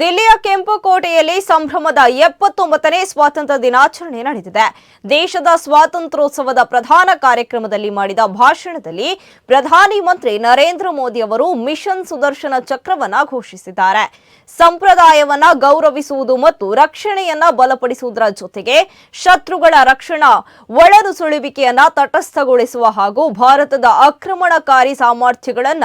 ದಿಲ್ಲಿಯ ಕೆಂಪುಕೋಟೆಯಲ್ಲಿ ಸಂಭ್ರಮದ ಎಪ್ಪತ್ತೊಂಬತ್ತನೇ ಸ್ವಾತಂತ್ರ್ಯ ದಿನಾಚರಣೆ ನಡೆದಿದೆ. ದೇಶದ ಸ್ವಾತಂತ್ರ್ಯೋತ್ಸವದ ಪ್ರಧಾನ ಕಾರ್ಯಕ್ರಮದಲ್ಲಿ ಮಾಡಿದ ಭಾಷಣದಲ್ಲಿ ಪ್ರಧಾನಿ ಮಂತ್ರಿ ನರೇಂದ್ರ ಮೋದಿ ಅವರು ಮಿಷನ್ ಸುದರ್ಶನ ಚಕ್ರವನ್ನ ಘೋಷಿಸಿದ್ದಾರೆ. ಸಂಪ್ರದಾಯವನ್ನ ಗೌರವಿಸುವುದು ಮತ್ತು ರಕ್ಷಣೆಯನ್ನ ಬಲಪಡಿಸುವುದರ ಜೊತೆಗೆ ಶತ್ರುಗಳ ರಕ್ಷಣಾ ಒಳನುಸುಳುವಿಕೆಯನ್ನ ತಟಸ್ಥಗೊಳಿಸುವ ಹಾಗೂ ಭಾರತದ ಆಕ್ರಮಣಕಾರಿ ಸಾಮರ್ಥ್ಯಗಳನ್ನ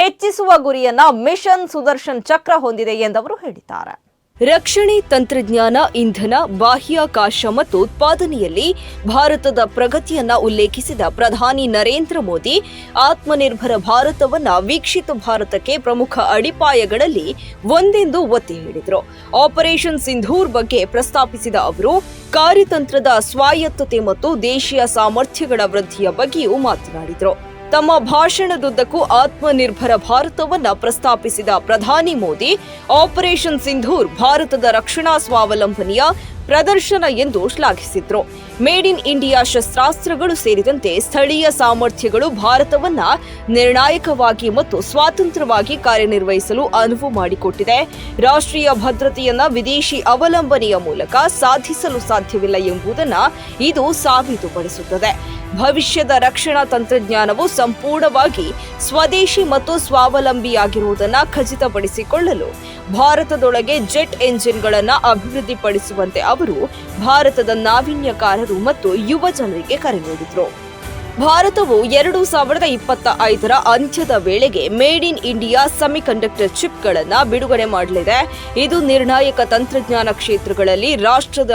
ಹೆಚ್ಚಿಸುವ ಗುರಿಯನ್ನ ಮಿಷನ್ ಸುದರ್ಶನ್ ಚಕ್ರ ಹೊಂದಿದೆ ಎಂದವರು ಹೇಳಿದ್ದಾರೆ. ರಕ್ಷಣೆ, ತಂತ್ರಜ್ಞಾನ, ಇಂಧನ, ಬಾಹ್ಯಾಕಾಶ ಮತ್ತು ಉತ್ಪಾದನೆಯಲ್ಲಿ ಭಾರತದ ಪ್ರಗತಿಯನ್ನ ಉಲ್ಲೇಖಿಸಿದ ಪ್ರಧಾನಿ ನರೇಂದ್ರ ಮೋದಿ, ಆತ್ಮನಿರ್ಭರ ಭಾರತವನ್ನ ವೀಕ್ಷಿತ ಭಾರತಕ್ಕೆ ಪ್ರಮುಖ ಅಡಿಪಾಯಗಳಲ್ಲಿ ಒಂದೆಂದು ಒತ್ತಿ ಹೇಳಿದರು. ಆಪರೇಷನ್ ಸಿಂಧೂರ್ ಬಗ್ಗೆ ಪ್ರಸ್ತಾಪಿಸಿದ ಅವರು, ಕಾರ್ಯತಂತ್ರದ ಸ್ವಾಯತ್ತತೆ ಮತ್ತು ದೇಶೀಯ ಸಾಮರ್ಥ್ಯಗಳ ವೃದ್ಧಿಯ ಬಗ್ಗೆಯೂ ಮಾತನಾಡಿದರು. ತಮ್ಮ ಭಾಷಣದುದ್ದಕ್ಕೂ ಆತ್ಮನಿರ್ಭರ ಭಾರತವನ್ನ ಪ್ರಸ್ತಾಪಿಸಿದ ಪ್ರಧಾನಿ ಮೋದಿ ಆಪರೇಷನ್ ಸಿಂಧೂರ್ ಭಾರತದ ರಕ್ಷಣಾ ಸ್ವಾವಲಂಬನೆಯ ಪ್ರದರ್ಶನ ಎಂದು ಶ್ಲಾಘಿಸಿದ್ರು. ಮೇಡ್ ಇನ್ ಇಂಡಿಯಾ ಶಸ್ತ್ರಾಸ್ತ್ರಗಳು ಸೇರಿದಂತೆ ಸ್ಥಳೀಯ ಸಾಮರ್ಥ್ಯಗಳು ಭಾರತವನ್ನ ನಿರ್ಣಾಯಕವಾಗಿ ಮತ್ತು ಸ್ವಾತಂತ್ರ್ಯವಾಗಿ ಕಾರ್ಯನಿರ್ವಹಿಸಲು ಅನುವು ಮಾಡಿಕೊಟ್ಟಿದೆ. ರಾಷ್ಟ್ರೀಯ ಭದ್ರತೆಯನ್ನ ವಿದೇಶಿ ಅವಲಂಬನೆಯ ಮೂಲಕ ಸಾಧಿಸಲು ಸಾಧ್ಯವಿಲ್ಲ ಎಂಬುದನ್ನ ಇದು ಸಾಬೀತುಪಡಿಸುತ್ತದೆ. ಭವಿಷ್ಯದ ರಕ್ಷಣಾ ತಂತ್ರಜ್ಞಾನವು ಸಂಪೂರ್ಣವಾಗಿ ಸ್ವದೇಶಿ ಮತ್ತು ಸ್ವಾವಲಂಬಿಯಾಗಿರುವುದನ್ನು ಖಚಿತಪಡಿಸಿಕೊಳ್ಳಲು ಭಾರತದೊಳಗೆ ಜೆಟ್ ಎಂಜಿನ್ಗಳನ್ನು ಅಭಿವೃದ್ಧಿಪಡಿಸುವಂತೆ ಅವರು ಭಾರತದ ನಾವೀನ್ಯಕಾರರು ಮತ್ತು ಯುವ ಜನರಿಗೆ ಕರೆ ನೀಡಿದರು. ಭಾರತವು ಎರಡು ಸಾವಿರದ ಇಪ್ಪತ್ತ ಐದರ ಅಂತ್ಯದ ವೇಳೆಗೆ ಮೇಡ್ ಇನ್ ಇಂಡಿಯಾ ಸೆಮಿಕಂಡಕ್ಟರ್ ಚಿಪ್ಗಳನ್ನು ಬಿಡುಗಡೆ ಮಾಡಲಿದೆ. ಇದು ನಿರ್ಣಾಯಕ ತಂತ್ರಜ್ಞಾನ ಕ್ಷೇತ್ರಗಳಲ್ಲಿ ರಾಷ್ಟ್ರದ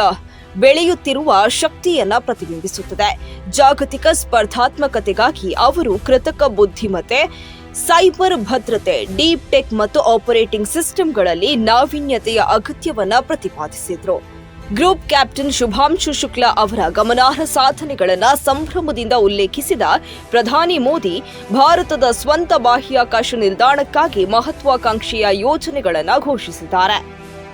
ಬೆಳೆಯುತ್ತಿರುವ ಶಕ್ತಿಯನ್ನ ಪ್ರತಿಬಿಂಬಿಸುತ್ತದೆ. ಜಾಗತಿಕ ಸ್ಪರ್ಧಾತ್ಮಕತೆಗಾಗಿ ಅವರು ಕೃತಕ ಬುದ್ಧಿಮತ್ತೆ ಸೈಬರ್ ಭದ್ರತೆ, ಡೀಪ್ ಟೆಕ್ ಮತ್ತು ಆಪರೇಟಿಂಗ್ ಸಿಸ್ಟಮ್ಗಳಲ್ಲಿ ನಾವೀನ್ಯತೆಯ ಅಗತ್ಯವನ್ನು ಪ್ರತಿಪಾದಿಸಿದ್ರು. ಗ್ರೂಪ್ ಕ್ಯಾಪ್ಟನ್ ಶುಭಾಂಶು ಶುಕ್ಲಾ ಅವರ ಗಮನಾರ್ಹ ಸಾಧನೆಗಳನ್ನು ಸಂಭ್ರಮದಿಂದ ಉಲ್ಲೇಖಿಸಿದ ಪ್ರಧಾನಿ ಮೋದಿ, ಭಾರತದ ಸ್ವಂತ ಬಾಹ್ಯಾಕಾಶ ನಿಲ್ದಾಣಕ್ಕಾಗಿ ಮಹತ್ವಾಕಾಂಕ್ಷೆಯ ಯೋಜನೆಗಳನ್ನು ಘೋಷಿಸಿದ್ದಾರೆ.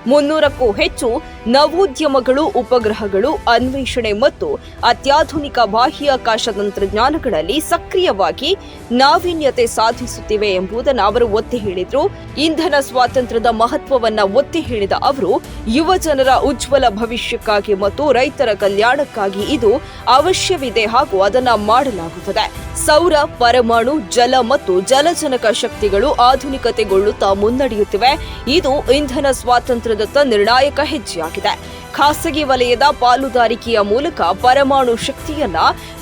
ಮುನ್ನೂರಕ್ಕೂ ಹೆಚ್ಚು ನವೋದ್ಯಮಗಳು, ಉಪಗ್ರಹಗಳು, ಅನ್ವೇಷಣೆ ಮತ್ತು ಅತ್ಯಾಧುನಿಕ ಬಾಹ್ಯಾಕಾಶ ತಂತ್ರಜ್ಞಾನಗಳಲ್ಲಿ ಸಕ್ರಿಯವಾಗಿ ನಾವೀನ್ಯತೆ ಸಾಧಿಸುತ್ತಿವೆ ಎಂಬುದನ್ನು ಅವರು ಒತ್ತಿ ಹೇಳಿದರು. ಇಂಧನ ಸ್ವಾತಂತ್ರ್ಯದ ಮಹತ್ವವನ್ನು ಒತ್ತಿ ಹೇಳಿದ ಅವರು, ಯುವ ಜನರ ಉಜ್ವಲ ಭವಿಷ್ಯಕ್ಕಾಗಿ ಮತ್ತು ರೈತರ ಕಲ್ಯಾಣಕ್ಕಾಗಿ ಇದು ಅವಶ್ಯವಿದೆ ಹಾಗೂ ಅದನ್ನು ಮಾಡಲಾಗುತ್ತದೆ. ಸೌರ, ಪರಮಾಣು, ಜಲ ಮತ್ತು ಜಲಜನಕ ಶಕ್ತಿಗಳು ಆಧುನಿಕತೆಗೊಳ್ಳುತ್ತಾ ಮುನ್ನಡೆಯುತ್ತಿವೆ. ಇದು ಇಂಧನ ಸ್ವಾತಂತ್ರ್ಯದತ್ತ ನಿರ್ಣಾಯಕ ಹೆಜ್ಜೆಯಾಗಿದೆ. ಖಾಸಗಿ ವಲಯದ ಪಾಲುದಾರಿಕೆಯ ಮೂಲಕ ಪರಮಾಣು ಶಕ್ತಿಯನ್ನ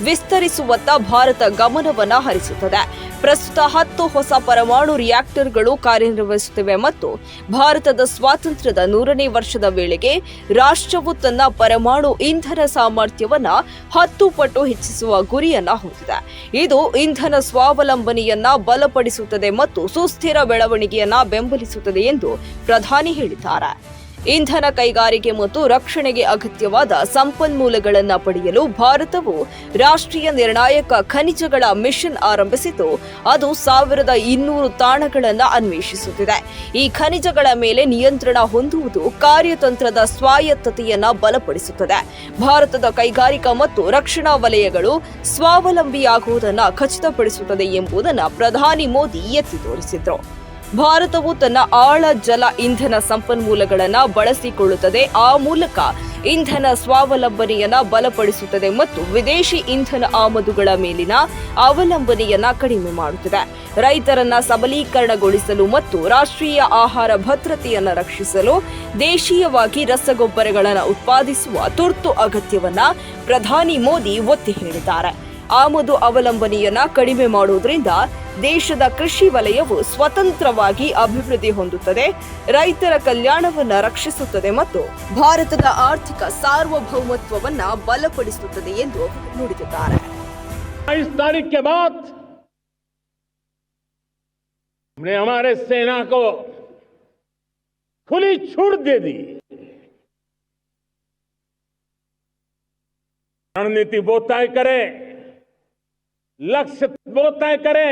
ವಿಸ್ತರಿಸುವತ್ತ ಭಾರತ ಗಮನವನ್ನ ಹರಿಸುತ್ತದೆ. ಪ್ರಸ್ತುತ ಹತ್ತು ಹೊಸ ಪರಮಾಣು ರಿಯಾಕ್ಟರ್ಗಳು ಕಾರ್ಯನಿರ್ವಹಿಸುತ್ತಿವೆ ಮತ್ತು ಭಾರತದ ಸ್ವಾತಂತ್ರ್ಯದ ನೂರನೇ ವರ್ಷದ ವೇಳೆಗೆ ರಾಷ್ಟ್ರವು ತನ್ನ ಪರಮಾಣು ಇಂಧನ ಸಾಮರ್ಥ್ಯವನ್ನ ಹತ್ತು ಪಟ್ಟು ಹೆಚ್ಚಿಸುವ ಗುರಿಯನ್ನ ಹೊಂದಿದೆ. ಇದು ಇಂಧನ ಸ್ವಾವಲಂಬನೆಯನ್ನ ಬಲಪಡಿಸುತ್ತದೆ ಮತ್ತು ಸುಸ್ಥಿರ ಬೆಳವಣಿಗೆಯನ್ನ ಬೆಂಬಲಿಸುತ್ತದೆ ಎಂದು ಪ್ರಧಾನಿ ಹೇಳಿದ್ದಾರೆ. ಇಂಧನ ಕೈಗಾರಿಕೆ ಮತ್ತು ರಕ್ಷಣೆಗೆ ಅಗತ್ಯವಾದ ಸಂಪನ್ಮೂಲಗಳನ್ನು ಪಡೆಯಲು ಭಾರತವು ರಾಷ್ಟ್ರೀಯ ನಿರ್ಣಾಯಕ ಖನಿಜಗಳ ಮಿಷನ್ ಆರಂಭಿಸಿದ್ದು ಅದು ಸಾವಿರದ ಇನ್ನೂರು ತಾಣಗಳನ್ನು ಅನ್ವೇಷಿಸುತ್ತಿದೆ. ಈ ಖನಿಜಗಳ ಮೇಲೆ ನಿಯಂತ್ರಣ ಹೊಂದುವುದು ಕಾರ್ಯತಂತ್ರದ ಸ್ವಾಯತ್ತತೆಯನ್ನು ಬಲಪಡಿಸುತ್ತದೆ. ಭಾರತದ ಕೈಗಾರಿಕಾ ಮತ್ತು ರಕ್ಷಣಾ ವಲಯಗಳು ಸ್ವಾವಲಂಬಿಯಾಗುವುದನ್ನು ಖಚಿತಪಡಿಸುತ್ತದೆ ಎಂಬುದನ್ನು ಪ್ರಧಾನಿ ಮೋದಿ ಎತ್ತಿ ತೋರಿಸಿದ್ರು. ಭಾರತವು ತನ್ನ ಆಳ ಜಲ ಇಂಧನ ಸಂಪನ್ಮೂಲಗಳನ್ನು ಬಳಸಿಕೊಳ್ಳುತ್ತದೆ. ಆ ಮೂಲಕ ಇಂಧನ ಸ್ವಾವಲಂಬನೆಯನ್ನು ಬಲಪಡಿಸುತ್ತದೆ ಮತ್ತು ವಿದೇಶಿ ಇಂಧನ ಆಮದುಗಳ ಮೇಲಿನ ಅವಲಂಬನೆಯನ್ನ ಕಡಿಮೆ ಮಾಡುತ್ತದೆ. ರೈತರನ್ನ ಸಬಲೀಕರಣಗೊಳಿಸಲು ಮತ್ತು ರಾಷ್ಟ್ರೀಯ ಆಹಾರ ಭದ್ರತೆಯನ್ನು ರಕ್ಷಿಸಲು ದೇಶೀಯವಾಗಿ ರಸಗೊಬ್ಬರಗಳನ್ನು ಉತ್ಪಾದಿಸುವ ತುರ್ತು ಅಗತ್ಯವನ್ನ ಪ್ರಧಾನಿ ಮೋದಿ ಒತ್ತಿ ಹೇಳಿದ್ದಾರೆ. ಆಮದು ಅವಲಂಬನೆಯನ್ನ ಕಡಿಮೆ ಮಾಡುವುದರಿಂದ ದೇಶದ ಕೃಷಿ ವಲಯವು ಸ್ವತಂತ್ರವಾಗಿ ಅಭಿವೃದ್ಧಿ ಹೊಂದುತ್ತದೆ ರೈತರ ಕಲ್ಯಾಣವನ್ನ ರಕ್ಷಿಸುತ್ತದೆ ಮತ್ತು ಭಾರತದ ಆರ್ಥಿಕ ಸಾರ್ವಭೌಮತ್ವವನ್ನ ಬಲಪಡಿಸುತ್ತದೆ ಎಂದು ಅವರು ನುಡಿದಿದ್ದಾರೆ बाईस तारीख के बाद हमने हमारे सेना को खुली छूट दे दी रणनीति वो तय करे लक्ष्य वो तय करे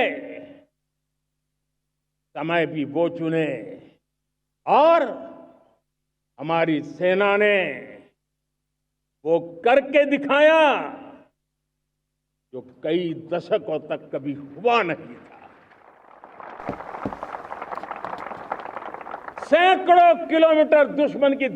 समय भी वो चुने। और हमारी सेना ने वो करके दिखाया जो कई दशकों तक कभी हुआ नहीं था। सैकड़ों किलोमीटर दुश्मन की